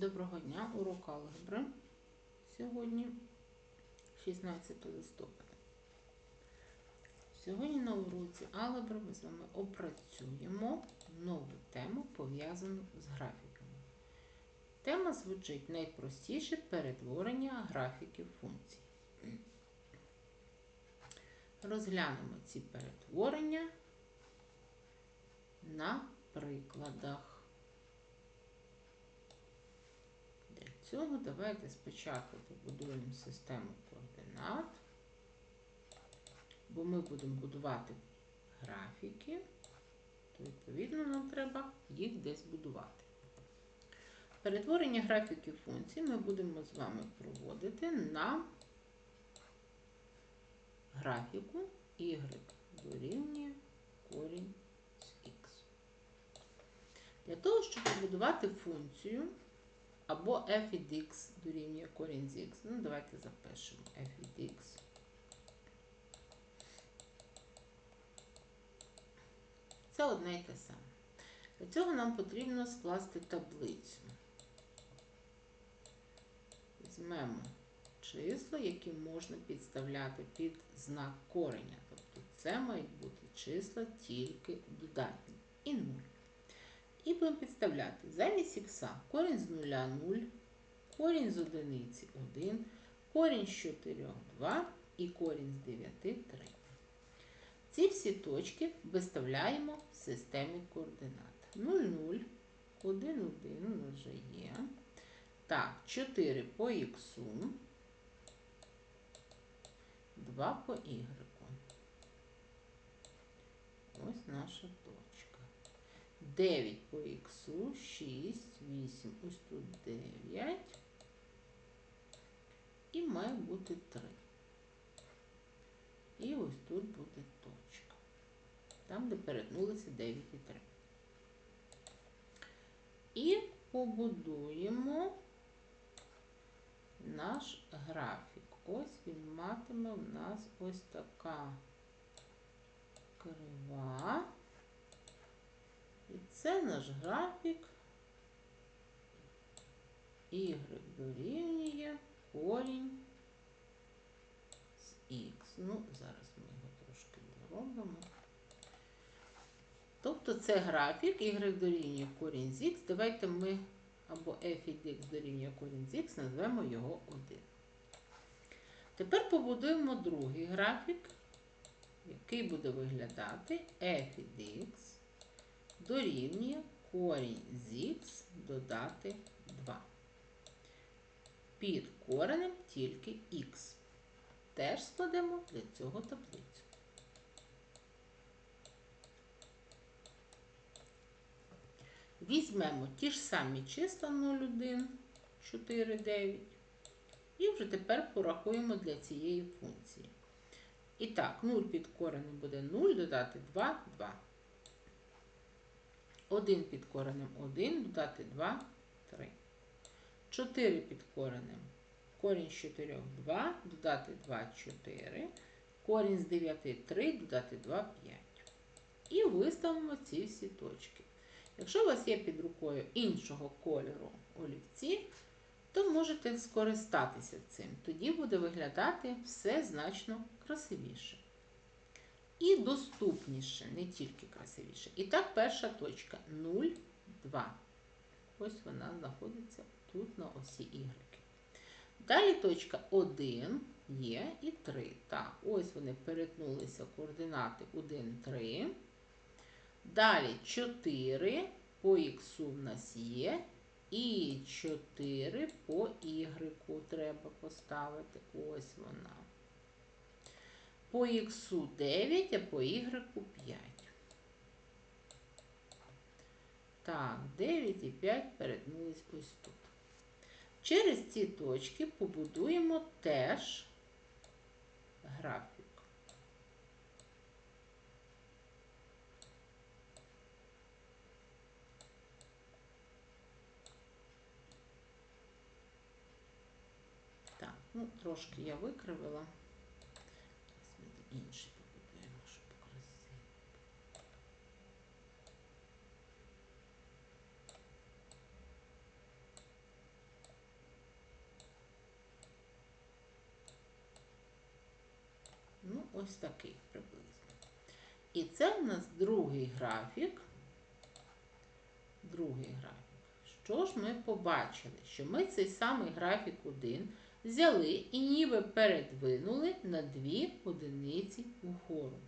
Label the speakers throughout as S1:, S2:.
S1: Доброго дня, урок алгебри. Сьогодні 16 листопада. Сьогодні на уроці алгебри ми з вами опрацюємо нову тему, пов'язану з графіками. Тема звучить найпростіше перетворення графіків функцій. Розглянемо ці перетворення на прикладах. Для цього давайте спочатку побудуємо систему координат, бо ми будемо будувати графіки, то відповідно нам треба їх десь будувати. Перетворення графіків функцій ми будемо з вами проводити на графіку y дорівнює корінь з х. Для того, щоб побудувати функцію або f від x дорівнює корінь з x, ну давайте запишемо f від x. Це одне і те саме. Для цього нам потрібно скласти таблицю. Візьмемо числа, які можна підставляти під знак кореня. Тобто це мають бути числа тільки додатні і 0. І будемо підставляти замість х корінь з 0 0, корінь з одиниці 1, корінь з 4 2 і корінь з 9 3. Ці всі точки виставляємо в системі координат. 0, 0, 1, 1 у нас вже є. Так, 4 по х, 2 по y. Ось наша точка. 9 по х, 6, 8, ось тут 9. І має бути 3. І ось тут буде точка. Там, де перетнулися 9 і 3. І побудуємо наш графік. Ось він матиме в нас ось така крива. І це наш графік y дорівнює корінь з х. Ну, зараз ми його трошки доробимо. Тобто це графік y дорівнює корінь з х. Давайте ми або f від x дорівнює корінь з х, назвемо його 1. Тепер побудуємо другий графік, який буде виглядати f від x дорівнює корінь з х додати 2. Під коренем тільки х. Теж складемо для цього таблицю. Візьмемо ті ж самі числа 0,1, 4, 9. І вже тепер порахуємо для цієї функції. І так, 0 під коренем буде 0, додати 2, 2. 1 під коренем 1, додати 2, 3. 4 під коренем. Корінь з 4 2, додати 2, 4. Корінь з 9 3, додати 2, 5. І виставимо ці всі точки. Якщо у вас є під рукою іншого кольору олівці, то можете скористатися цим. Тоді буде виглядати все значно красивіше. І доступніше, не тільки красивіше. І так, перша точка 0, 2. Ось вона знаходиться тут на осі Y. Далі точка 1 є і 3. Так, ось вони перетнулися координати 1, 3. Далі 4 по х в нас є. І 4 по y треба поставити. Ось вона. По х 9, а по y 5. Так, 9 і 5 перетнулись ось тут. Через ці точки побудуємо теж графік. Так, ну, трошки я викривила інший побудуємо, щоб красиво. Ну, ось такий приблизно. І це в нас другий графік. Другий графік. Що ж ми побачили? Що ми цей самий графік 1 взяли і ніби передвинули на 2 одиниці вгору.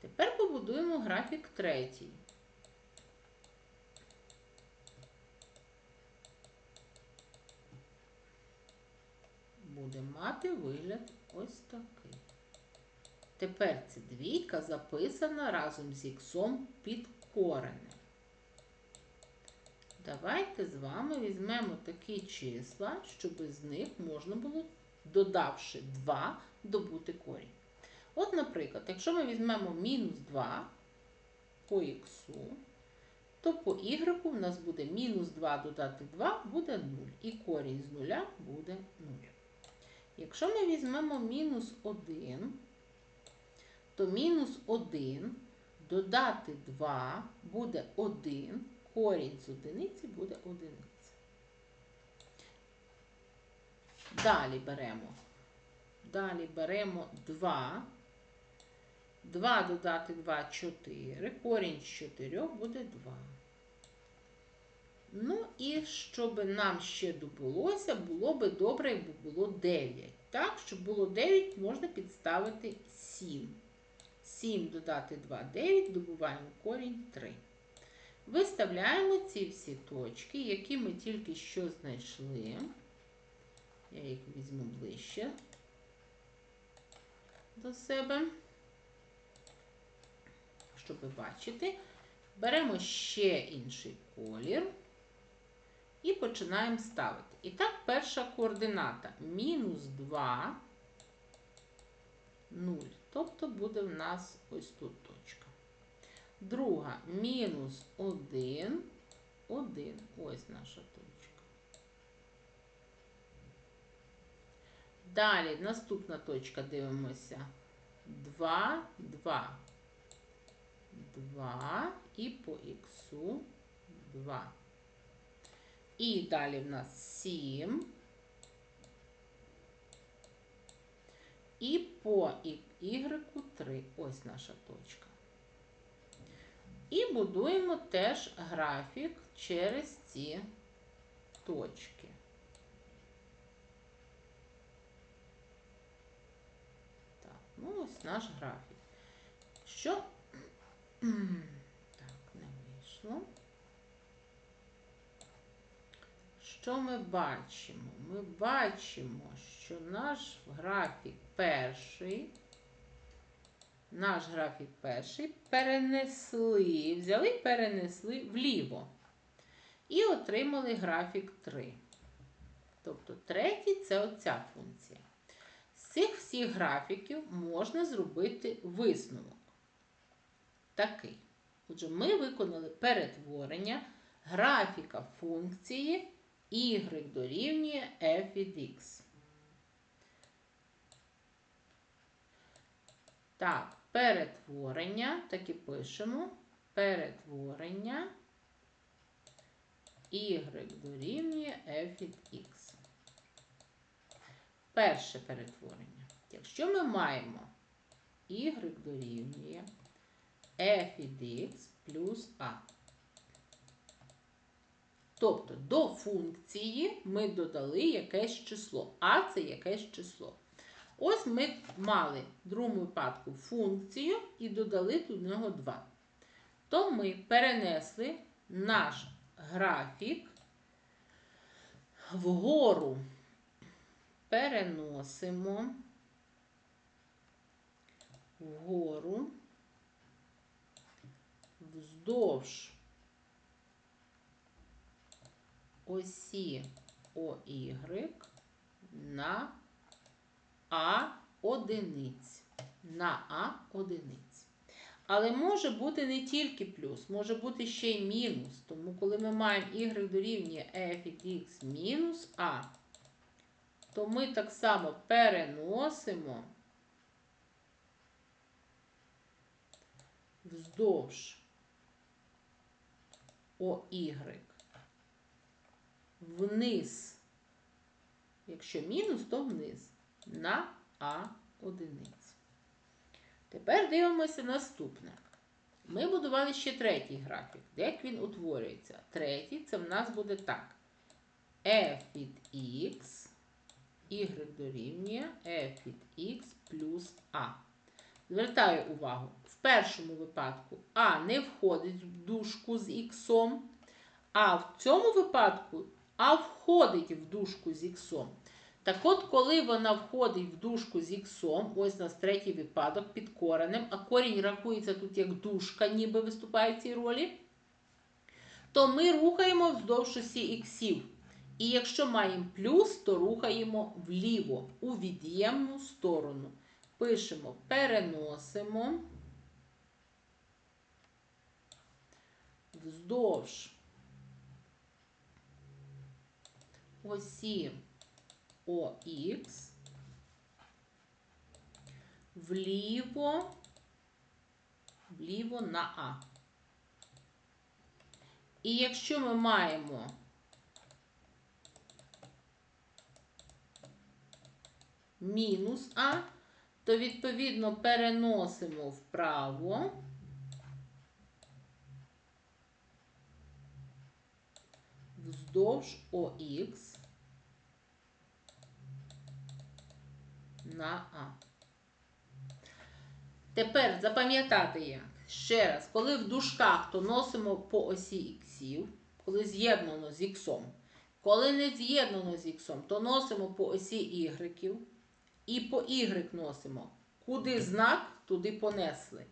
S1: Тепер побудуємо графік третій. Буде мати вигляд ось такий. Тепер ця двійка записана разом з іксом під коренем. Давайте з вами візьмемо такі числа, щоб з них можна було, додавши 2, добути корінь. От, наприклад, якщо ми візьмемо мінус 2 по х, то по y у нас буде мінус 2 додати 2 буде 0. І корінь з 0 буде 0. Якщо ми візьмемо мінус 1, то мінус 1 додати 2 буде 1, корінь з одиниці буде одиниця. Далі беремо. Далі беремо 2. 2 додати 2 4. Корінь з 4 буде 2. Ну і щоб нам ще добулося, було би добре, якби було 9. Так, щоб було 9, можна підставити 7. 7 додати 2 9, добуваємо корінь 3. Виставляємо ці всі точки, які ми тільки що знайшли. Я їх візьму ближче до себе, щоб бачити. Беремо ще інший колір і починаємо ставити. І так, перша координата мінус 2, 0. Тобто буде в нас ось тут. Друга мінус 1, 1. Ось наша точка. Далі наступна точка дивимося. 2, 2. 2 і по х 2. І далі в нас 7. І по y 3. Ось наша точка. І будуємо теж графік через ці точки. Так, ну ось наш графік. Що? Так, не вийшло. Що ми бачимо? Ми бачимо, що наш графік перший, наш графік перший перенесли, взяли і перенесли вліво. І отримали графік 3. Тобто третій це оця функція. З цих всіх графіків можна зробити висновок. Такий. Отже, ми виконали перетворення графіка функції y дорівнює f від x. Так, перетворення, так і пишемо, перетворення y дорівнює f від x. Перше перетворення. Якщо ми маємо y дорівнює f від x плюс a. Тобто до функції ми додали якесь число. А це якесь число. Ось ми мали в другому випадку функцію і додали до нього 2. То ми перенесли наш графік вгору. Переносимо вгору вздовж осі ОY на А одиниць. На А одиниць. Але може бути не тільки плюс, може бути ще й мінус. Тому, коли ми маємо y дорівнює f від x мінус А, то ми так само переносимо вздовж ОY вниз. Якщо мінус, то вниз на А одиниць. Тепер дивимося наступне. Ми будували ще третій графік. Як він утворюється? Третій це в нас буде так. f від x, y дорівнює f від x плюс a. Звертаю увагу, в першому випадку А не входить в дужку з х, а в цьому випадку А входить в дужку з х. Так от, коли вона входить в дужку з х, ось у нас третій випадок під коренем, а корінь рахується тут як дужка, ніби виступає в цій ролі, то ми рухаємо вздовж осі іксів. І якщо маємо плюс, то рухаємо вліво у від'ємну сторону. Пишемо, переносимо вздовж осі ОХ вліво, вліво на А. І якщо ми маємо мінус А, то відповідно переносимо вправо. Вздовж ОХ на А. Тепер запам'ятати як. Ще раз, коли в дужках, то носимо по осі іксів, коли з'єднано з іксом. Коли не з'єднано з іксом, то носимо по осі ігреків. І по y носимо. Куди знак, туди понесли.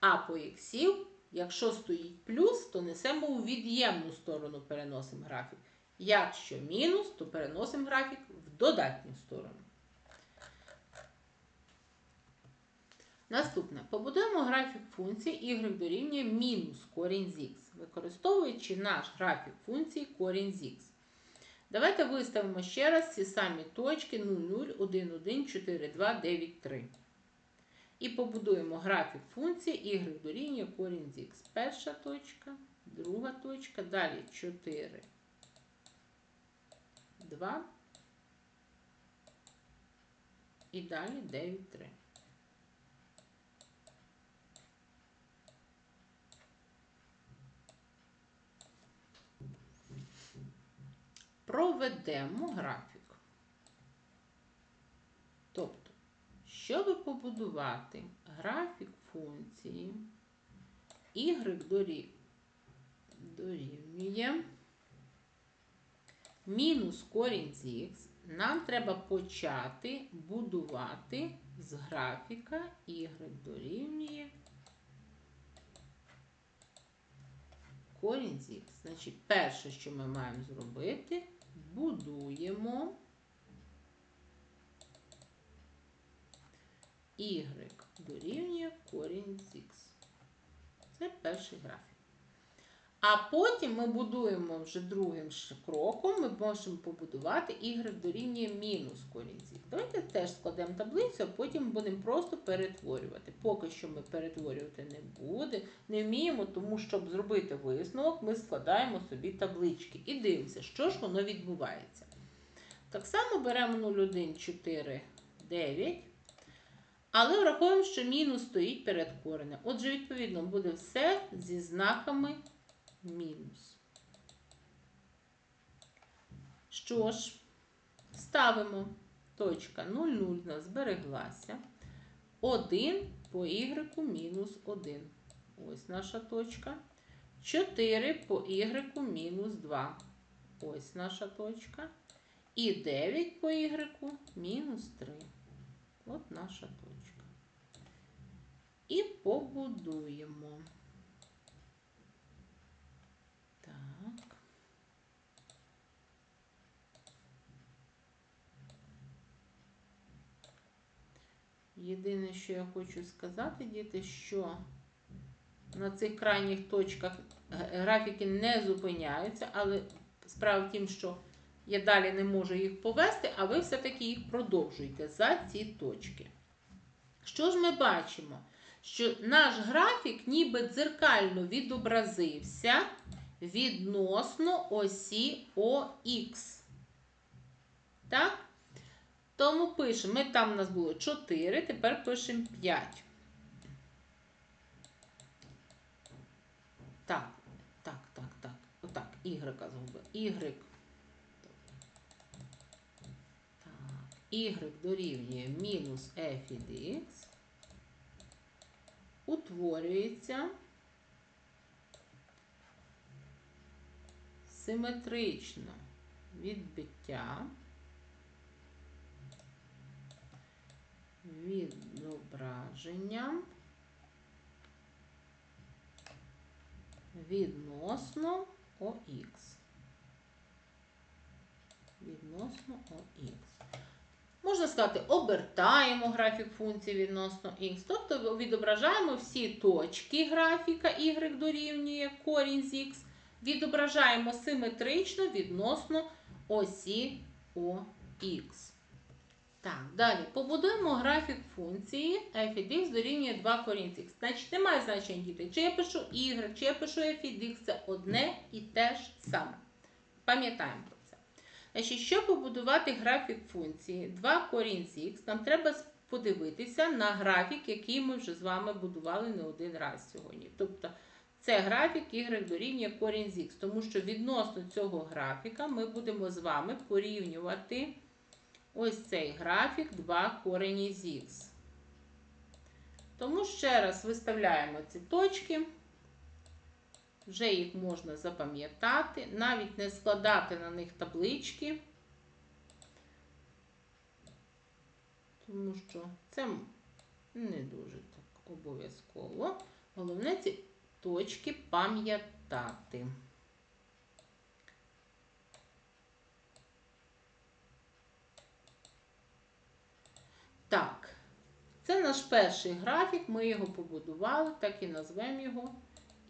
S1: А по іксів, якщо стоїть плюс, то несемо у від'ємну сторону переносимо графік. Якщо мінус, то переносимо графік в додатню сторону. Наступне. Побудуємо графік функції y дорівнює мінус корінь з х, використовуючи наш графік функції корінь з х. Давайте виставимо ще раз ці самі точки 0, 0, 1, 1, 4, 2, 9, 3. І побудуємо графік функції y дорівнює корінь з х. Перша точка, друга точка, далі 4, 2 і далі 9, 3. Проведемо графік. Тобто, щоб побудувати графік функції y дорівнює мінус корінь з х, нам треба почати будувати з графіка y дорівнює корінь з х. Значить, перше, що ми маємо зробити, будуємо y дорівнює корінь з х. Це перший графік. А потім ми будуємо вже другим кроком, ми можемо побудувати y дорівнює мінус корінь з. Давайте теж складемо таблицю, а потім будемо просто перетворювати. Поки що ми перетворювати не буде, не вміємо, тому щоб зробити висновок, ми складаємо собі таблички і дивимося, що ж воно відбувається. Так само беремо 0, 1, 4, 9. Але враховуємо, що мінус стоїть перед коренем. Отже, відповідно, буде все зі знаками мінус. Що ж, ставимо точка 0, 0 нас збереглася. 1 по y мінус 1. Ось наша точка. 4 по y мінус 2. Ось наша точка. І 9 по y мінус 3. От наша точка. І побудуємо. Так. Єдине, що я хочу сказати, діти, що на цих крайніх точках графіки не зупиняються, але справа в тім, що я далі не можу їх повести, а ви все-таки їх продовжуєте за ці точки. Що ж ми бачимо? Що наш графік ніби дзеркально відобразився відносно осі ОХ. Так? Тому пишемо, ми там у нас було 4, тепер пишемо 5. Так, так, так, так. Отак, ігрика згубив. Y. Так, Y дорівнює мінус F від X. Утворюється. Симетрично відбиття. Відображенням відносно ОХ. Відносно ОХ. Можна сказати, обертаємо графік функції відносно х, тобто відображаємо всі точки графіка y дорівнює корінь з х, відображаємо симетрично відносно осі ОХ. Так, далі побудуємо графік функції f від x дорівнює 2 корінь з х. Значить, немає значення діти, чи я пишу y, чи я пишу f від x, це одне і те ж саме. Пам'ятаємо про це. Значить, щоб побудувати графік функції 2 корінь з х, нам треба подивитися на графік, який ми вже з вами будували не один раз сьогодні. Тобто, це графік y дорівнює корінь з х, тому що відносно цього графіка ми будемо з вами порівнювати ось цей графік 2 корені з х. Тому ще раз виставляємо ці точки, вже їх можна запам'ятати, навіть не складати на них таблички, тому що це не дуже так обов'язково. Головне ці точки пам'ятати. Так, це наш перший графік, ми його побудували, так і назвемо його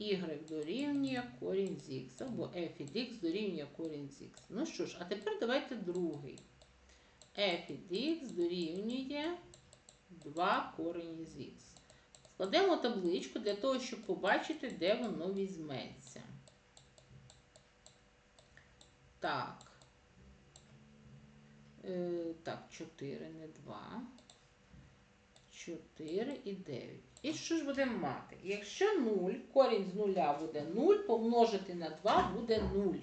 S1: y дорівнює корінь з х, або f від x дорівнює корінь з х. Ну що ж, а тепер давайте другий. f від x дорівнює 2 корені з х. Складемо табличку для того, щоб побачити, де воно візьметься. Так. Е, так, 4, не 2. 4 і 9. І що ж будемо мати? Якщо 0, корінь з 0 буде 0, помножити на 2 буде 0.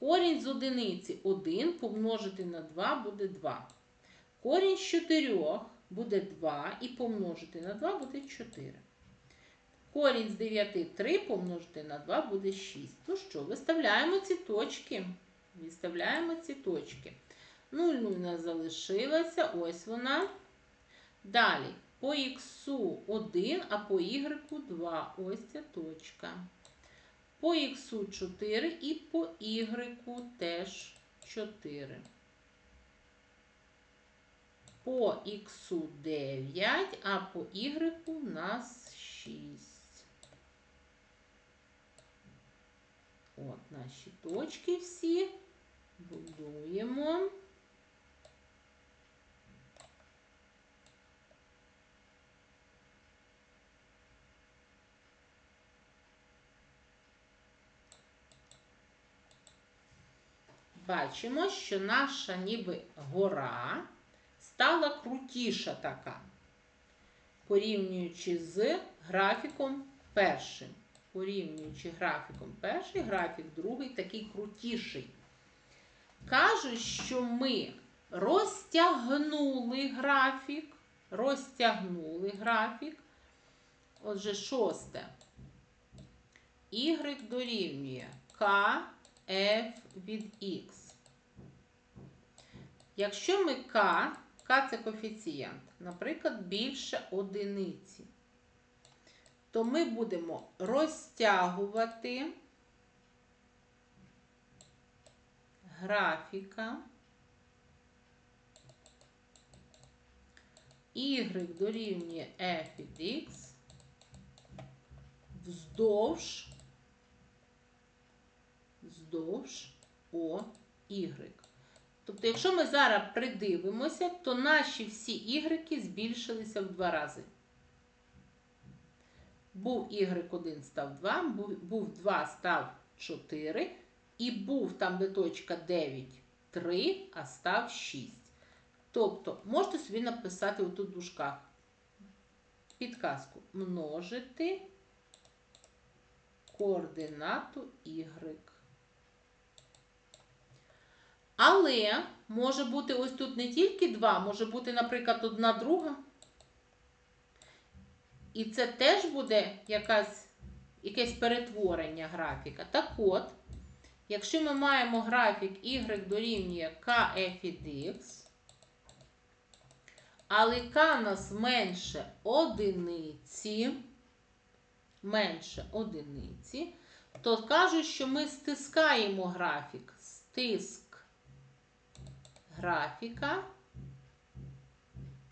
S1: Корінь з одиниці 1 помножити на 2 буде 2. Корінь з 4 буде 2 і помножити на 2 буде 4. Корінь з 9 3 помножити на 2 буде 6. Ну що, виставляємо ці точки. Виставляємо ці точки. 0 0 у нас залишилася, ось вона. Далі, по х 1, а по y 2. Ось ця точка. По х 4 і по y теж 4. По х 9, а по y у нас 6. От наші точки всі будуємо. Бачимо, що наша ніби гора стала крутіша така, порівнюючи з графіком першим. Порівнюючи графіком перший, графік другий такий крутіший. Кажуть, що ми розтягнули графік, розтягнули графік. Отже, шосте. Y дорівнює K f від x. Якщо ми k, k це коефіцієнт, наприклад, більше одиниці, то ми будемо розтягувати графіка y дорівнює f від x вздовж вздовж OY. Тобто, якщо ми зараз придивимося, то наші всі ігреки збільшилися в два рази. Був y1 став 2, був 2 став 4, і був там, де точка 9, 3, а став 6. Тобто, можете собі написати отут в дужках підказку множити координату y. Але може бути ось тут не тільки 2, може бути, наприклад, одна друга. І це теж буде якась, якесь перетворення графіка. Так от, якщо ми маємо графік y дорівнює kf від x, але k нас менше одиниці, менше одиниці, то кажуть, що ми стискаємо графік. Стиск графіка.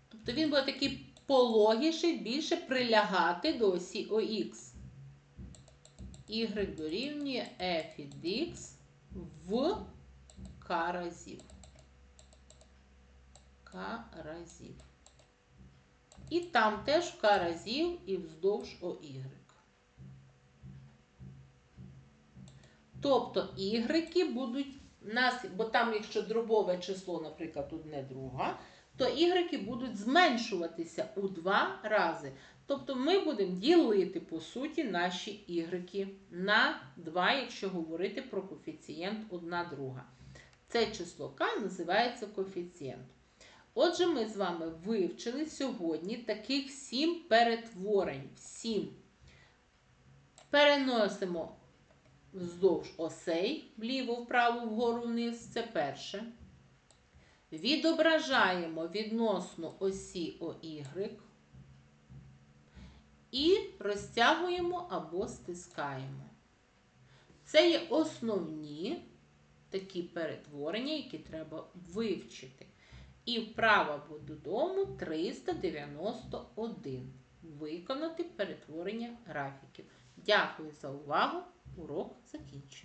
S1: Тобто він буде такий пологіший, більше прилягати до осі ОХ. Y дорівнює f від x в k разів. К разів. І там теж К разів і вздовж ОY. Тобто ігреки будуть нас, бо там, якщо дробове число, наприклад, одне друга, то ігреки будуть зменшуватися у два рази. Тобто ми будемо ділити, по суті, наші ігреки на 2, якщо говорити про коефіцієнт 1 друга. Це число К називається коефіцієнт. Отже, ми з вами вивчили сьогодні таких сім перетворень. Сім. Переносимо вздовж осей, вліво, вправо, вгору, вниз. Це перше. Відображаємо відносно осі ОY. І розтягуємо або стискаємо. Це є основні такі перетворення, які треба вивчити. І вправа додому 391. Виконати перетворення графіків. Дякую за увагу. Урок закінчено.